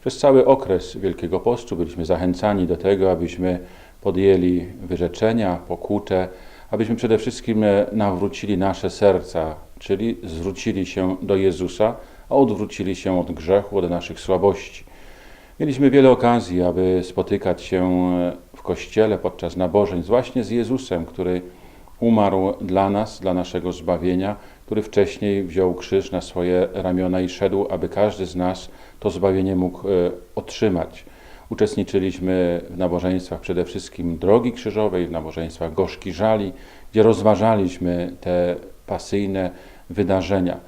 Przez cały okres Wielkiego Postu byliśmy zachęcani do tego, abyśmy podjęli wyrzeczenia, pokutę, abyśmy przede wszystkim e, nawrócili nasze serca, czyli zwrócili się do Jezusa, a odwrócili się od grzechu, od naszych słabości. Mieliśmy wiele okazji, aby spotykać się e, w kościele podczas nabożeństw właśnie z Jezusem, który umarł dla nas, dla naszego zbawienia, który wcześniej wziął krzyż na swoje ramiona i szedł, aby każdy z nas to zbawienie mógł e, otrzymać. Uczestniczyliśmy w nabożeństwach przede wszystkim Drogi Krzyżowej, w nabożeństwach Gorzki Żali, gdzie rozważaliśmy te pasyjne wydarzenia.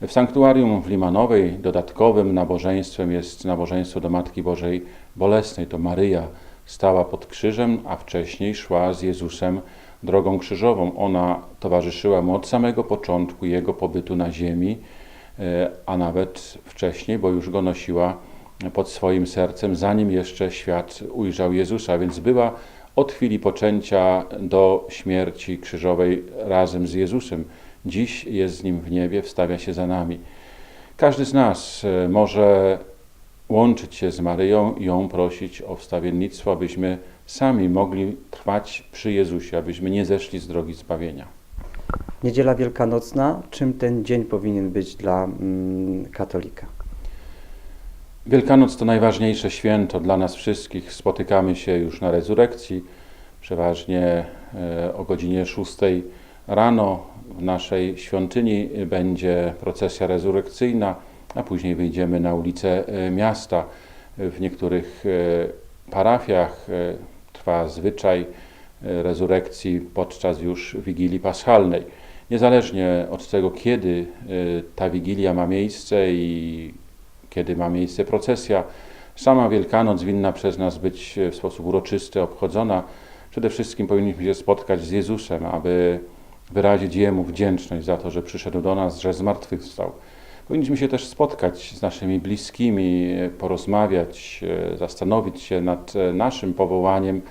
W sanktuarium w Limanowej dodatkowym nabożeństwem jest nabożeństwo do Matki Bożej Bolesnej. To Maryja stała pod krzyżem, a wcześniej szła z Jezusem drogą krzyżową. Ona towarzyszyła mu od samego początku jego pobytu na ziemi, e, a nawet wcześniej, bo już go nosiła pod swoim sercem, zanim jeszcze świat ujrzał Jezusa, więc była od chwili poczęcia do śmierci krzyżowej razem z Jezusem. Dziś jest z Nim w niebie, wstawia się za nami. Każdy z nas e, może łączyć się z Maryją i ją prosić o wstawiennictwo, abyśmy sami mogli trwać przy Jezusie, abyśmy nie zeszli z drogi zbawienia. Niedziela Wielkanocna, czym ten dzień powinien być dla mm, katolika? Wielkanoc to najważniejsze święto dla nas wszystkich. Spotykamy się już na rezurekcji, przeważnie e, o godzinie 6 rano w naszej świątyni będzie procesja rezurekcyjna, a później wyjdziemy na ulicę e, miasta. W niektórych e, parafiach trwa zwyczaj e, rezurekcji podczas już Wigilii Paschalnej. Niezależnie od tego, kiedy e, ta Wigilia ma miejsce i kiedy ma miejsce procesja, sama Wielkanoc winna przez nas być w sposób uroczysty obchodzona. Przede wszystkim powinniśmy się spotkać z Jezusem, aby wyrazić Jemu wdzięczność za to, że przyszedł do nas, że zmartwychwstał. Powinniśmy się też spotkać z naszymi bliskimi, porozmawiać, e, zastanowić się nad e, naszym powołaniem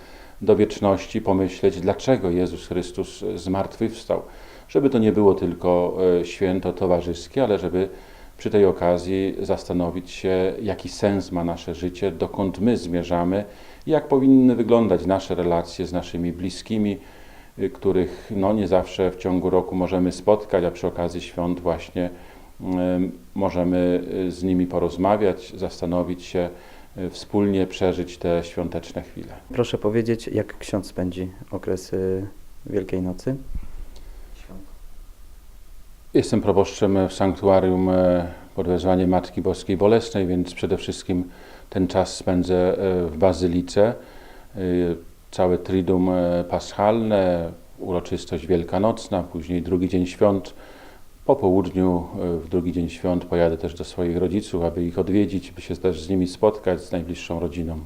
do wieczności, pomyśleć, dlaczego Jezus Chrystus zmartwychwstał. Żeby to nie było tylko e, święto towarzyskie, ale żeby przy tej okazji zastanowić się, jaki sens ma nasze życie, dokąd my zmierzamy jak powinny wyglądać nasze relacje z naszymi bliskimi, których no, nie zawsze w ciągu roku możemy spotkać, a przy okazji świąt właśnie możemy y, z nimi porozmawiać, zastanowić się, y, wspólnie przeżyć te świąteczne chwile. Proszę powiedzieć, jak ksiądz spędzi okres Wielkiej Nocy? Jestem proboszczem w sanktuarium e, pod wezwaniem Matki Boskiej Bolesnej, więc przede wszystkim ten czas spędzę e, w Bazylice. E, Całe triduum e, paschalne, uroczystość wielkanocna, później drugi dzień świąt. Po południu, e, w drugi dzień świąt pojadę też do swoich rodziców, aby ich odwiedzić, by się też z nimi spotkać, z najbliższą rodziną.